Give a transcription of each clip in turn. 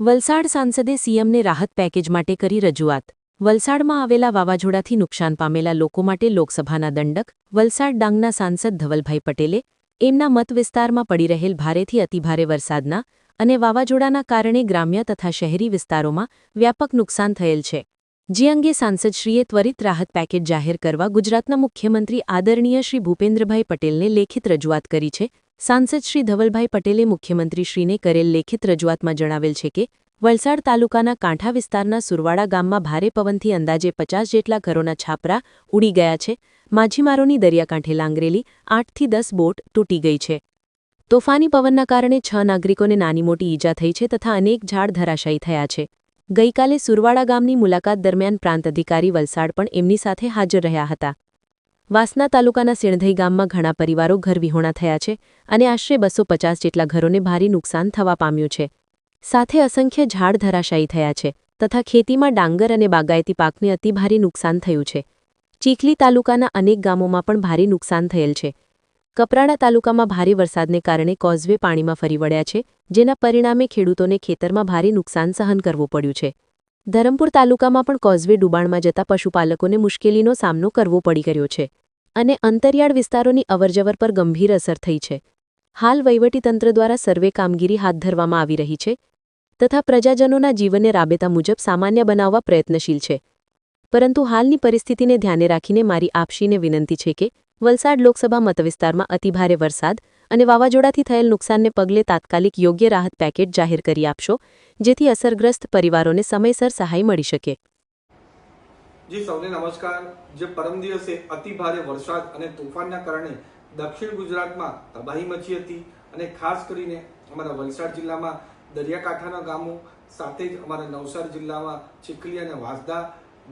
વલસાડ સાંસદે સીએમને રાહત પેકેજ માટે કરી રજૂઆત. વલસાડમાં આવેલા વાવાઝોડાથી નુકસાન પામેલા લોકો માટે લોકસભાના દંડક, વલસાડ ડાંગના સાંસદ ધવલભાઈ પટેલે, એમના મત વિસ્તારમાં પડી રહેલ ભારેથી અતિભારે વરસાદના અને વાવાઝોડાના કારણે ગ્રામ્ય તથા શહેરી વિસ્તારોમાં વ્યાપક નુકસાન થયેલ છે. જે અંગે સાંસદશ્રીએ ત્વરિત રાહત પેકેજ જાહેર કરવા ગુજરાતના મુખ્યમંત્રી આદરણીય શ્રી ભૂપેન્દ્રભાઈ પટેલને લેખિત રજૂઆત કરી છે સાંસદ શ્રી ધવલભાઈ પટેલે મુખ્યમંત્રીશ્રીને કરેલ લેખિત રજૂઆતમાં જણાવેલ છે કે, વલસાડ તાલુકાના કાંઠા વિસ્તારના સુરવાડા ગામમાં ભારે પવનથી અંદાજે પચાસ જેટલા ઘરોના છાપરા ઉડી ગયા છે. માછીમારોની દરિયાકાંઠે લાંગરેલી આઠથી દસ બોટ તૂટી ગઈ છે. તોફાની પવનના કારણે છ નાગરિકોને નાની મોટી ઈજા થઈ છે તથા અનેક ઝાડ ધરાશાયી થયા છે. ગઈકાલે સુરવાડા ગામની મુલાકાત દરમિયાન પ્રાંત અધિકારી વલસાડ પણ એમની સાથે હાજર રહ્યા હતા. વાસના તાલુકાના સિણધઈ ગામમાં ઘણા પરિવારો ઘરવિહોણા થયા છે અને આશરે બસો પચાસ જેટલા ઘરોને ભારે નુકસાન થવા પામ્યું છે. સાથે અસંખ્ય ઝાડ ધરાશાયી થયા છે તથા ખેતીમાં ડાંગર અને બાગાયતી પાકને અતિભારે નુકસાન થયું છે. ચીખલી તાલુકાના અનેક ગામોમાં પણ ભારે નુકસાન થયેલ છે. કપરાડા તાલુકામાં ભારે વરસાદને કારણે કોઝવે પાણીમાં ફરી વળ્યા છે, જેના પરિણામે ખેડૂતોને ખેતરમાં ભારે નુકસાન સહન કરવું પડ્યું છે. ધરમપુર તાલુકામાં પણ કોઝવે ડુબાણમાં જતા પશુપાલકોને મુશ્કેલીનો સામનો કરવો પડી ગયો છે અને અંતરિયાળ વિસ્તારોની અવરજવર પર ગંભીર અસર થઈ છે. હાલ વહીવટીતંત્ર દ્વારા સર્વે કામગીરી હાથ ધરવામાં આવી રહી છે તથા પ્રજાજનોના જીવનને રાબેતા મુજબ સામાન્ય બનાવવા પ્રયત્નશીલ છે. પરંતુ હાલની પરિસ્થિતિને ધ્યાને રાખીને મારી આપશીને વિનંતી છે કે વલસાડ લોકસભા મતવિસ્તારમાં અતિભારે વરસાદ અને વાવાઝોડાથી થયેલ નુકસાનને પગલે તાત્કાલિક યોગ્ય રાહત પેકેટ જાહેર કરી આપશો, જેથી અસરગ્રસ્ત પરિવારોને સમયસર સહાય મળી શકે. જી, સૌને નમસ્કાર. જે પરમ દિવસે અતિ ભારે વરસાદ અને તોફાનના કારણે દક્ષિણ ગુજરાતમાં તબાહી મચી હતી અને ખાસ કરીને અમારા વલસાડ જિલ્લામાં દરિયાકાંઠાના ગામો, સાથે જ અમારા નવસારી જિલ્લામાં ચીખલી અને વાંસદા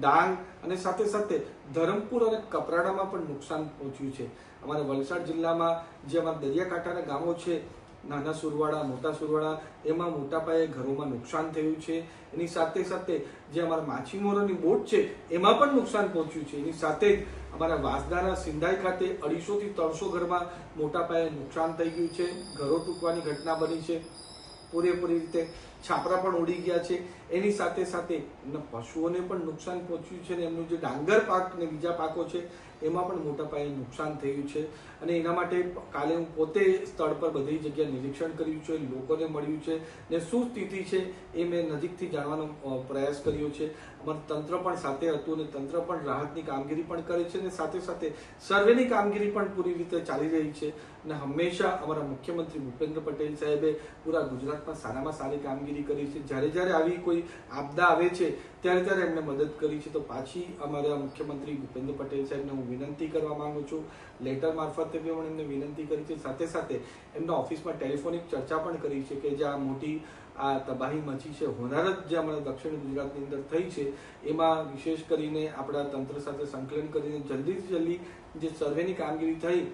ડાંગ અને સાથે સાથે ધરમપુર અને કપરાડામાં પણ નુકસાન પહોંચ્યું છે. અમારા વલસાડ જિલ્લામાં જે અમારા દરિયાકાંઠાના ગામો છે, નાના સુરવાડા, મોટા સુરવાડા, એમાં મોટા પાયે ઘરોમાં નુકસાન થયું છે. એની સાથે સાથે જે અમારા માછીમારોની બોટ છે, એમાં પણ નુકસાન પહોંચ્યું છે. એની સાથે જ અમારા વાસદાના સિંધાઈ ખાતે અઢીસોથી ત્રણસો ઘરમાં મોટા પાયે નુકસાન થઈ ગયું છે. ઘરો તૂટવાની ઘટના બની છે. પૂરેપૂરી રીતે છાપરા પણ ઉડી ગયા છે. એની સાથે સાથે એમના પશુઓને પણ નુકસાન પહોંચ્યું છે અને એમનું જે ડાંગર પાક અને બીજા પાકો છે, એમાં પણ મોટા પાયે નુકસાન થયું છે. અને એના માટે કાલે હું પોતે સ્થળ પર બધી જગ્યાએ નિરીક્ષણ કર્યું છે, લોકોને મળ્યું છે ને શું સ્થિતિ છે એ મેં નજીકથી જાણવાનો પ્રયાસ કર્યો છે. અમારું તંત્ર પણ સાથે હતું અને તંત્ર પણ રાહતની કામગીરી પણ કરે છે અને સાથે સાથે સર્વેની કામગીરી પણ પૂરી રીતે ચાલી રહી છે. અને હંમેશા અમારા મુખ્યમંત્રી ભૂપેન્દ્ર પટેલ સાહેબે પૂરા ગુજરાતમાં સારામાં સારી કામગીરી કરી છે. જ્યારે જ્યારે આવી કોઈ આપદા આવે છે, ત્યારે ત્યારે એમને મદદ કરી છે. તો પાછી અમારા મુખ્યમંત્રી ભૂપેન્દ્ર પટેલ સાહેબને હું વિનંતી કરવા માંગુ છું. લેટર મારફતે બી પણ એમને વિનંતી કરી છે. સાથે સાથે એમના ઓફિસમાં ટેલિફોનિક ચર્ચા પણ કરી છે કે જે આ મોટી, આ તબાહી મચી છે, હોનારત જે અમારા દક્ષિણ ગુજરાતની અંદર થઈ છે, એમાં વિશેષ કરીને આપણા તંત્ર સાથે સંકલન કરીને જલ્દીથી જલ્દી જે સર્વેની કામગીરી થઈ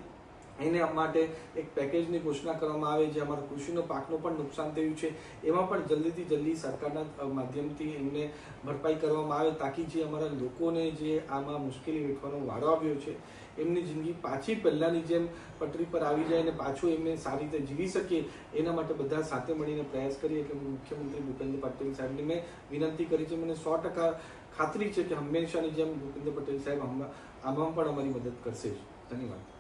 એને માટે એક પેકેજની ઘોષણા કરવામાં આવે જે અમારા કૃષિનો પાકનું પણ નુકસાન થયું છે. એમાં પણ જલ્દીથી જલ્દી સરકારના માધ્યમથી એમને ભરપાઈ કરવામાં આવે તાકી જે અમારા લોકોને જે આમાં મુશ્કેલી વેઠવાનો વારો આવ્યો છે, એમની જિંદગી પાછી પહેલાંની જેમ પટરી પર આવી જાય અને પાછું એમને સારી રીતે જીવી શકીએ, એના માટે બધા સાથે મળીને પ્રયાસ કરીએ એટલે મુખ્યમંત્રી ભૂપેન્દ્ર પટેલ સાહેબને મેં વિનંતી કરી છે. મને સો ટકા ખાતરી છે કે હંમેશાની જેમ ભૂપેન્દ્ર પટેલ સાહેબ આમાં પણ અમારી મદદ કરશે જ. ધન્યવાદ.